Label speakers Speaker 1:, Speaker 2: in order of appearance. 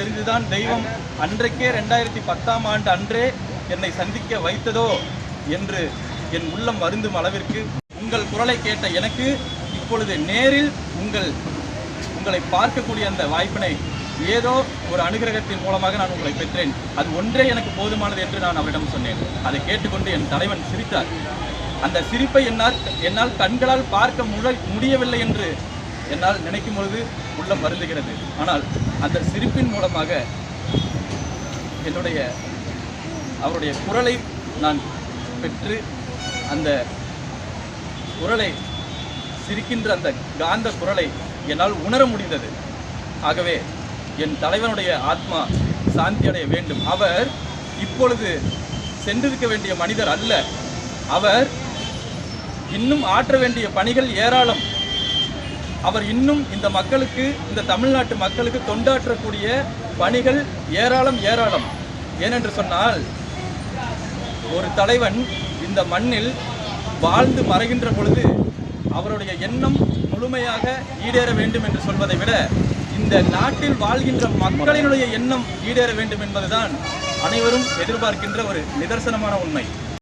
Speaker 1: தெரிந்துதான் தெய்வம் அன்றைக்கே ரெண்டாயிரத்தி பத்தாம் ஆண்டு அன்றே என்னை சந்திக்க வைத்ததோ என்று என் உள்ளம் வருந்தும் அளவிற்கு உங்கள் குரலை கேட்ட எனக்கு இப்பொழுது நேரில் உங்கள் உங்களை பார்க்கக்கூடிய அந்த வாய்ப்பினை ஏதோ ஒரு அனுகிரகத்தின் மூலமாக நான் உங்களை பெற்றேன். அது ஒன்றே எனக்கு போதுமானது என்று நான் அவரிடம் சொன்னேன். அதை கேட்டுக்கொண்டு என் தலைவன் சிரித்தார். அந்த சிரிப்பை என்னால் என்னால் கண்களால் பார்க்க முட முடியவில்லை என்று என்னால் நினைக்கும் பொழுது உள்ளம் வருந்துகிறது. ஆனால் அந்த சிரிப்பின் மூலமாக என்னுடைய அவருடைய குரலை நான் பெற்று அந்த குரலை சிரிக்கின்ற அந்த காந்த குரலை என்னால் உணர முடிந்தது. ஆகவே என் தலைவனுடைய ஆத்மா சாந்தி அடைய வேண்டும். அவர் இப்பொழுது சென்றிருக்க வேண்டிய மனிதர் அல்ல. அவர் இன்னும் ஆற்ற வேண்டிய பணிகள் ஏராளம். அவர் இன்னும் இந்த மக்களுக்கு இந்த தமிழ்நாட்டு மக்களுக்கு தொண்டாற்றக்கூடிய பணிகள் ஏராளம் ஏராளம். ஏனென்று சொன்னால் ஒரு தலைவன் இந்த மண்ணில் வாழ்ந்து மறைகின்ற பொழுது அவருடைய எண்ணம் முழுமையாக ஈடேற வேண்டும் என்று சொல்வதை விட இந்த நாட்டில் வாழ்கின்ற மக்களினுடைய எண்ணம் ஈடேற வேண்டும் என்பதுதான் அனைவரும் எதிர்பார்க்கின்ற ஒரு நிதர்சனமான உண்மை.